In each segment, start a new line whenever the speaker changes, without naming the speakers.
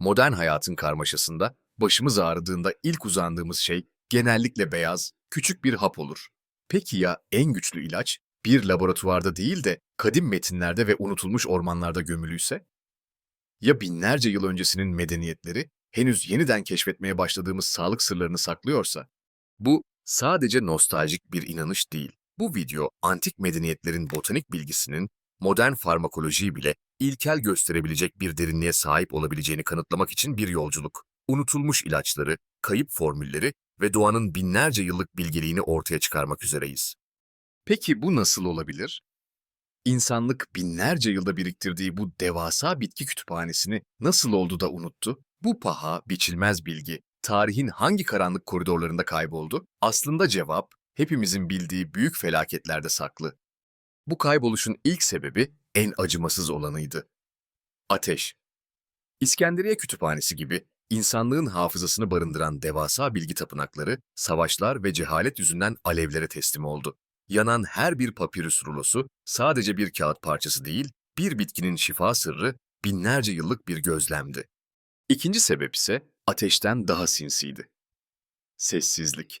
Modern hayatın karmaşasında başımız ağrıdığında ilk uzandığımız şey genellikle beyaz, küçük bir hap olur. Peki ya en güçlü ilaç bir laboratuvarda değil de kadim metinlerde ve unutulmuş ormanlarda gömülüyse? Ya binlerce yıl öncesinin medeniyetleri henüz yeniden keşfetmeye başladığımız sağlık sırlarını saklıyorsa? Bu sadece nostaljik bir inanış değil. Bu video antik medeniyetlerin botanik bilgisinin modern farmakolojiyi bile ilkel gösterebilecek bir derinliğe sahip olabileceğini kanıtlamak için bir yolculuk. Unutulmuş ilaçları, kayıp formülleri ve doğanın binlerce yıllık bilgeliğini ortaya çıkarmak üzereyiz. Peki bu nasıl olabilir? İnsanlık binlerce yılda biriktirdiği bu devasa bitki kütüphanesini nasıl oldu da unuttu? Bu paha biçilmez bilgi tarihin hangi karanlık koridorlarında kayboldu? Aslında cevap hepimizin bildiği büyük felaketlerde saklı. Bu kayboluşun ilk sebebi en acımasız olanıydı. Ateş. İskenderiye Kütüphanesi gibi insanlığın hafızasını barındıran devasa bilgi tapınakları, savaşlar ve cehalet yüzünden alevlere teslim oldu. Yanan her bir papirüs rulosu sadece bir kağıt parçası değil, bir bitkinin şifa sırrı binlerce yıllık bir gözlemdi. İkinci sebep ise ateşten daha sinsiydi. Sessizlik.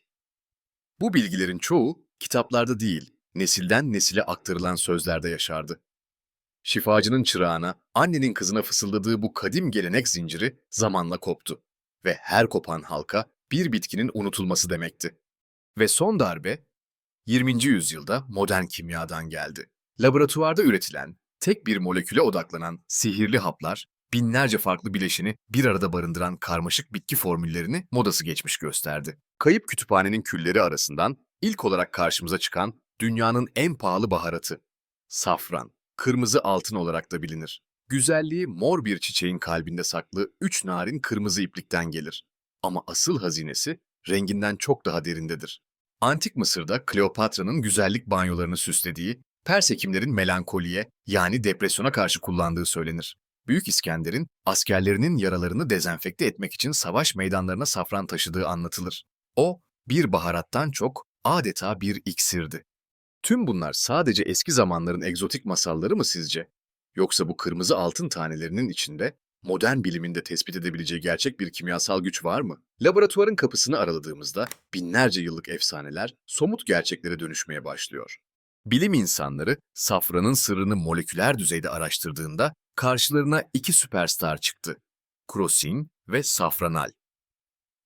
Bu bilgilerin çoğu kitaplarda değil, nesilden nesile aktarılan sözlerde yaşardı. Şifacının çırağına, annenin kızına fısıldadığı bu kadim gelenek zinciri zamanla koptu ve her kopan halka bir bitkinin unutulması demekti. Ve son darbe 20. yüzyılda modern kimyadan geldi. Laboratuvarda üretilen, tek bir moleküle odaklanan sihirli haplar, binlerce farklı bileşeni bir arada barındıran karmaşık bitki formüllerini modası geçmiş gösterdi. Kayıp kütüphanenin külleri arasından ilk olarak karşımıza çıkan dünyanın en pahalı baharatı, safran, kırmızı altın olarak da bilinir. Güzelliği mor bir çiçeğin kalbinde saklı üç narin kırmızı iplikten gelir. Ama asıl hazinesi renginden çok daha derindedir. Antik Mısır'da Kleopatra'nın güzellik banyolarını süslediği, Pers hekimlerin melankoliye yani depresyona karşı kullandığı söylenir. Büyük İskender'in askerlerinin yaralarını dezenfekte etmek için savaş meydanlarına safran taşıdığı anlatılır. O, bir baharattan çok adeta bir iksirdi. Tüm bunlar sadece eski zamanların egzotik masalları mı sizce? Yoksa bu kırmızı altın tanelerinin içinde modern biliminde tespit edebileceği gerçek bir kimyasal güç var mı? Laboratuvarın kapısını araladığımızda binlerce yıllık efsaneler somut gerçeklere dönüşmeye başlıyor. Bilim insanları safranın sırrını moleküler düzeyde araştırdığında karşılarına iki süperstar çıktı. Krosin ve safranal.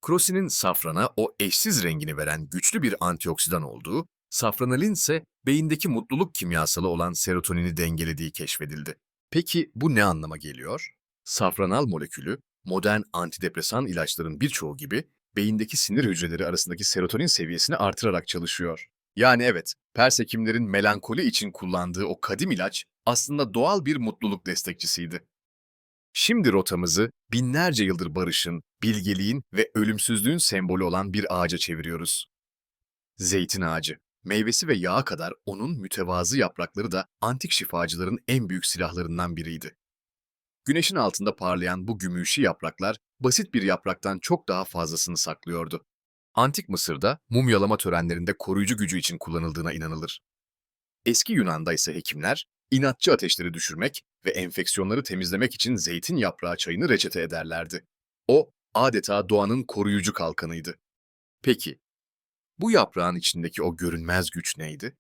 Krosin'in safrana o eşsiz rengini veren güçlü bir antioksidan olduğu, safranalin ise beyindeki mutluluk kimyasalı olan serotonini dengelediği keşfedildi. Peki bu ne anlama geliyor? Safranal molekülü, modern antidepresan ilaçların birçoğu gibi beyindeki sinir hücreleri arasındaki serotonin seviyesini artırarak çalışıyor. Yani evet, Pers hekimlerin melankoli için kullandığı o kadim ilaç aslında doğal bir mutluluk destekçisiydi. Şimdi rotamızı binlerce yıldır barışın, bilgeliğin ve ölümsüzlüğün sembolü olan bir ağaca çeviriyoruz. Zeytin ağacı. Meyvesi ve yağı kadar onun mütevazı yaprakları da antik şifacıların en büyük silahlarından biriydi. Güneşin altında parlayan bu gümüşü yapraklar basit bir yapraktan çok daha fazlasını saklıyordu. Antik Mısır'da mumyalama törenlerinde koruyucu gücü için kullanıldığına inanılır. Eski Yunan'da ise hekimler inatçı ateşleri düşürmek ve enfeksiyonları temizlemek için zeytin yaprağı çayını reçete ederlerdi. O adeta doğanın koruyucu kalkanıydı. Peki, bu yaprağın içindeki o görünmez güç neydi?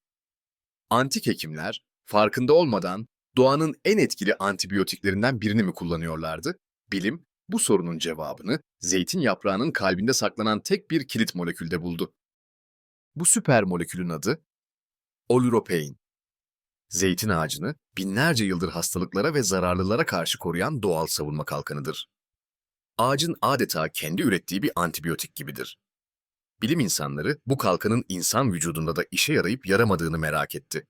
Antik hekimler farkında olmadan doğanın en etkili antibiyotiklerinden birini mi kullanıyorlardı? Bilim bu sorunun cevabını zeytin yaprağının kalbinde saklanan tek bir kilit molekülde buldu. Bu süper molekülün adı olüropein. Zeytin ağacını binlerce yıldır hastalıklara ve zararlılara karşı koruyan doğal savunma kalkanıdır. Ağacın adeta kendi ürettiği bir antibiyotik gibidir. Bilim insanları bu kalkanın insan vücudunda da işe yarayıp yaramadığını merak etti.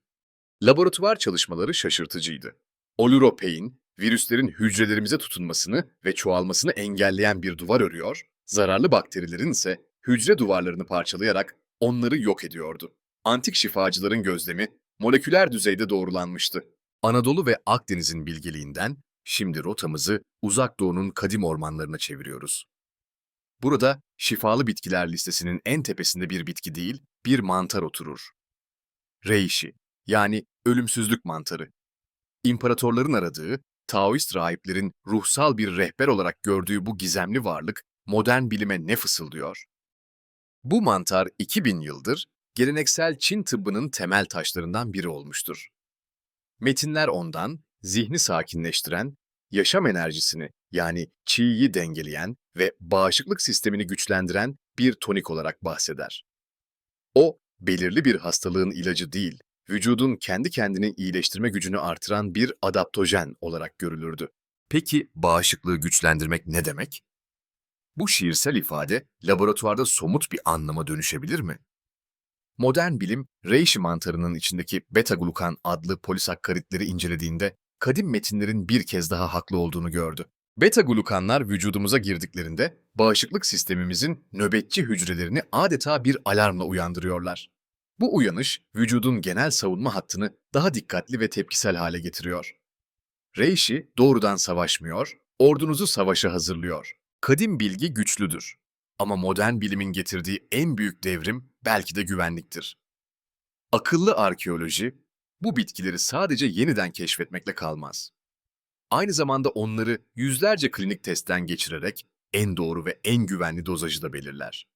Laboratuvar çalışmaları şaşırtıcıydı. Olüropein, virüslerin hücrelerimize tutunmasını ve çoğalmasını engelleyen bir duvar örüyor, zararlı bakterilerin ise hücre duvarlarını parçalayarak onları yok ediyordu. Antik şifacıların gözlemi moleküler düzeyde doğrulanmıştı. Anadolu ve Akdeniz'in bilgeliğinden şimdi rotamızı Uzak Doğu'nun kadim ormanlarına çeviriyoruz. Burada şifalı bitkiler listesinin en tepesinde bir bitki değil, bir mantar oturur. Reishi, yani ölümsüzlük mantarı. İmparatorların aradığı, Taoist rahiplerin ruhsal bir rehber olarak gördüğü bu gizemli varlık modern bilime ne fısıldıyor? Bu mantar 2000 yıldır geleneksel Çin tıbbının temel taşlarından biri olmuştur. Metinler ondan zihni sakinleştiren, yaşam enerjisini yani çiğyi dengeleyen ve bağışıklık sistemini güçlendiren bir tonik olarak bahseder. O, belirli bir hastalığın ilacı değil, vücudun kendi kendini iyileştirme gücünü artıran bir adaptojen olarak görülürdü. Peki bağışıklığı güçlendirmek ne demek? Bu şiirsel ifade laboratuvarda somut bir anlama dönüşebilir mi? Modern bilim, reishi mantarının içindeki beta-glukan adlı polisakkaritleri incelediğinde kadim metinlerin bir kez daha haklı olduğunu gördü. Beta-glukanlar vücudumuza girdiklerinde bağışıklık sistemimizin nöbetçi hücrelerini adeta bir alarmla uyandırıyorlar. Bu uyanış vücudun genel savunma hattını daha dikkatli ve tepkisel hale getiriyor. Reishi doğrudan savaşmıyor, ordunuzu savaşa hazırlıyor. Kadim bilgi güçlüdür. Ama modern bilimin getirdiği en büyük devrim belki de güvenliktir. Akıllı arkeoloji bu bitkileri sadece yeniden keşfetmekle kalmaz. Aynı zamanda onları yüzlerce klinik testten geçirerek en doğru ve en güvenli dozajı da belirler.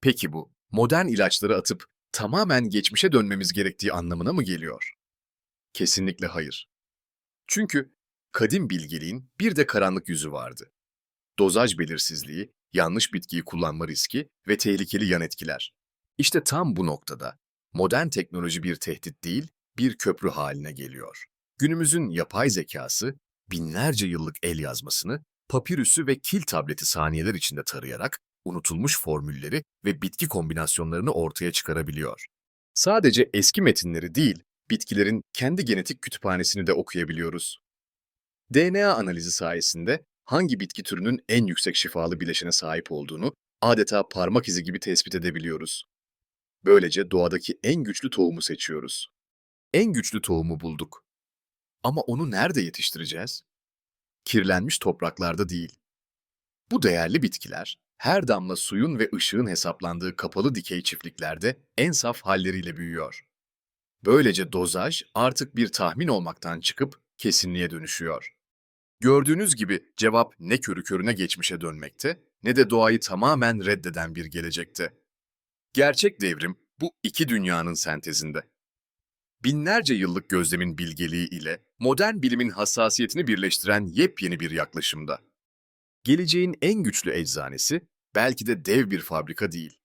Peki bu, modern ilaçları atıp tamamen geçmişe dönmemiz gerektiği anlamına mı geliyor? Kesinlikle hayır. Çünkü kadim bilgeliğin bir de karanlık yüzü vardı. Dozaj belirsizliği, yanlış bitkiyi kullanma riski ve tehlikeli yan etkiler. İşte tam bu noktada modern teknoloji bir tehdit değil, bir köprü haline geliyor. Günümüzün yapay zekası binlerce yıllık el yazmasını, papirüsü ve kil tableti saniyeler içinde tarayarak unutulmuş formülleri ve bitki kombinasyonlarını ortaya çıkarabiliyor. Sadece eski metinleri değil, bitkilerin kendi genetik kütüphanesini de okuyabiliyoruz. DNA analizi sayesinde hangi bitki türünün en yüksek şifalı bileşene sahip olduğunu adeta parmak izi gibi tespit edebiliyoruz. Böylece doğadaki en güçlü tohumu seçiyoruz. En güçlü tohumu bulduk. Ama onu nerede yetiştireceğiz? Kirlenmiş topraklarda değil. Bu değerli bitkiler her damla suyun ve ışığın hesaplandığı kapalı dikey çiftliklerde en saf halleriyle büyüyor. Böylece dozaj artık bir tahmin olmaktan çıkıp kesinliğe dönüşüyor. Gördüğünüz gibi cevap ne körü körüne geçmişe dönmekte ne de doğayı tamamen reddeden bir gelecekte. Gerçek devrim bu iki dünyanın sentezinde. Binlerce yıllık gözlemin bilgeliği ile modern bilimin hassasiyetini birleştiren yepyeni bir yaklaşımda. Geleceğin en güçlü eczanesi belki de dev bir fabrika değil.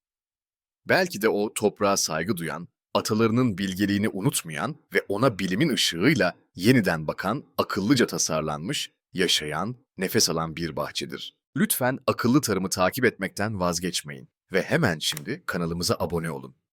Belki de o toprağa saygı duyan, atalarının bilgeliğini unutmayan ve ona bilimin ışığıyla yeniden bakan, akıllıca tasarlanmış, yaşayan, nefes alan bir bahçedir. Lütfen akıllı tarımı takip etmekten vazgeçmeyin ve hemen şimdi kanalımıza abone olun.